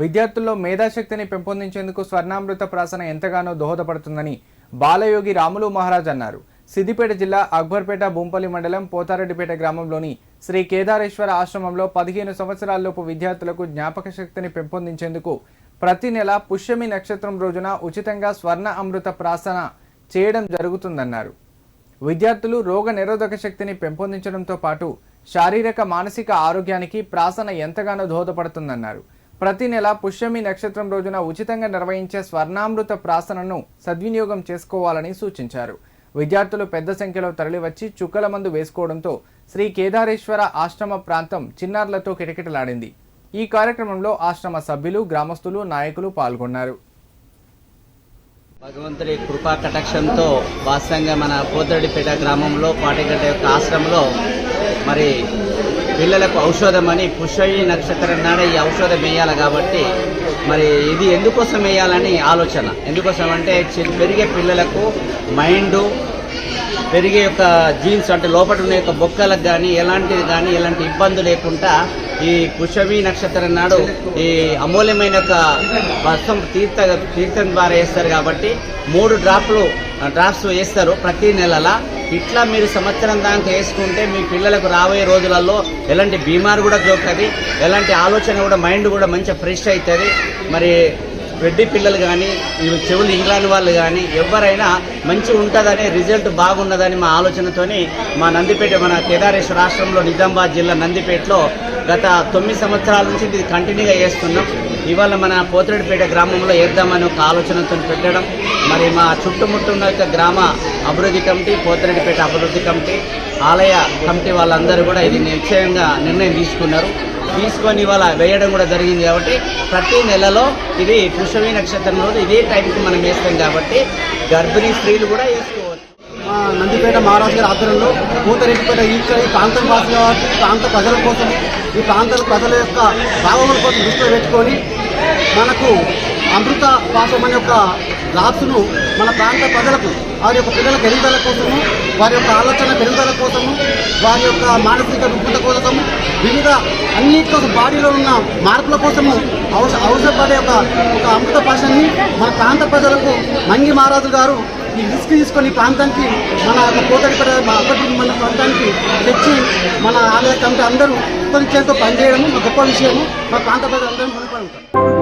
విద్యార్థుల్లో మేధాశక్తిని పెంపొందించేందుకు స్వర్ణామృత ప్రాసన ఎంతగానో దోహదపడుతుందని బాలయోగి రాములు మహారాజ్ అన్నారు. సిద్దిపేట జిల్లా అక్బర్పేట బొంపల్లి మండలం పోతారెడ్డిపేట గ్రామంలోని శ్రీ కేదారేశ్వర ఆశ్రమంలో పదిహేను సంవత్సరాలలోపు విద్యార్థులకు జ్ఞాపక శక్తిని పెంపొందించేందుకు ప్రతి నెల పుష్యమి నక్షత్రం రోజున ఉచితంగా స్వర్ణ అమృత ప్రాసన చేయడం జరుగుతుందన్నారు. విద్యార్థులు రోగ నిరోధక శక్తిని పెంపొందించడంతో పాటు శారీరక మానసిక ఆరోగ్యానికి ప్రాసన ఎంతగానో దోహదపడుతుందన్నారు. ప్రతి నెల పుష్యమి నక్షత్రం రోజున ఉచితంగా నిర్వహించే స్వర్ణామృత ప్రాసనను సద్వినియోగం చేసుకోవాలని సూచించారు. విద్యార్థులు పెద్ద సంఖ్యలో తరలివచ్చి చుక్కల మందు వేసుకోవడంతో శ్రీ కేదారేశ్వర ఆశ్రమ ప్రాంతం చిన్నారులతో కిటకిటలాడింది. ఈ కార్యక్రమంలో ఆశ్రమ సభ్యులు గ్రామస్తులు నాయకులు పాల్గొన్నారు. భగవంతుడి కృపా కటాక్షంతో వాస్తవంగా మన పోతడిపేట గ్రామంలో పాటిగడ్డ యొక్క ఆశ్రమంలో మరి పిల్లలకు ఔషధం అని పుష్పయి నక్షత్రం నాడ ఈ ఔషధం వేయాలి కాబట్టి మరి ఇది ఎందుకోసం వేయాలని ఆలోచన. ఎందుకోసం అంటే చి- పెరిగే పిల్లలకు మైండ్ పెరిగే యొక్క జీన్స్ అంటే లోపల ఉన్న యొక్క బొక్కలకు కానీ ఎలాంటిది కానీ ఎలాంటి ఇబ్బంది లేకుండా ఈ పుషవి నక్షత్రం నాడు ఈ అమూల్యమైన యొక్క వర్షం తీర్థ తీర్థం ద్వారా వేస్తారు కాబట్టి మూడు డ్రాప్లు డ్రాప్స్ వేస్తారు ప్రతి నెలలా. ఇట్లా మీరు సంవత్సరం దాకా వేసుకుంటే మీ పిల్లలకు రాబోయే రోజులలో ఎలాంటి బీమారు కూడా దొరుకుతుంది ఎలాంటి ఆలోచన కూడా మైండ్ కూడా మంచిగా ఫ్రెష్ అవుతుంది. మరి రెడ్డి పిల్లలు కానీ చెవులు ఇంగ్లాండ్ వాళ్ళు కానీ ఎవరైనా మంచి ఉంటుందని రిజల్ట్ బాగున్నదని మా ఆలోచనతోని మా నందిపేట మన కేదారేశ్వర రాష్ట్రంలో నిజామాబాద్ జిల్లా నందిపేటలో గత తొమ్మిది సంవత్సరాల నుంచి ఇది కంటిన్యూగా చేస్తున్నాం. ఇవాళ మన పోతిరెడ్డిపేట గ్రామంలో వేద్దామని ఒక ఆలోచనతో పెట్టడం. మరి మా చుట్టుముట్టున్న యొక్క గ్రామ అభివృద్ధి కమిటీ పోతిరెడ్డిపేట అభివృద్ధి కమిటీ ఆలయ కమిటీ వాళ్ళందరూ కూడా ఇది నిశ్చయంగా నిర్ణయం తీసుకున్నారు. తీసుకొని ఇవాళ వేయడం కూడా జరిగింది కాబట్టి ప్రతి నెలలో ఇది పుష్పమి నక్షత్రం రోజు ఇదే టైంకి మనం వేస్తాం కాబట్టి గర్భిణీ స్త్రీలు కూడా వేసుకోవచ్చు. మా నందిపేట మహారాజు గారి ఆధ్వర్యంలో పూతరెడ్డిపేట ఈ ప్రాంతం వాసి ఈ ప్రాంత ప్రజల కోసం ఈ ప్రాంత ప్రజల యొక్క భావముల కోసం దృష్టిలో పెట్టుకొని మనకు అమృత పాశం అనే యొక్క డ్రాప్స్ను మన ప్రాంత ప్రజలకు వారి యొక్క పిల్లల పెరుగుదల కోసము వారి యొక్క ఆలోచన పెరుగుదల కోసము వారి యొక్క మానసిక రుగ్మత కోసము వివిధ అన్ని బాడీలో ఉన్న మార్పుల కోసము అవస అవసరపడే ఒక ఒక అమృత భాషని మన ప్రాంత ప్రజలకు మంగి మహారాజు గారు ఈ రిస్క్ తీసుకొని ప్రాంతానికి మన కోతడిపేట అప్పటి మన ప్రాంతానికి తెచ్చి మన ఆలయ కమిటీ అందరూ ఉపరిచయంతో పనిచేయడము గొప్ప విషయము. మా ప్రాంత ప్రజలందరూ మునిపడి ఉంటారు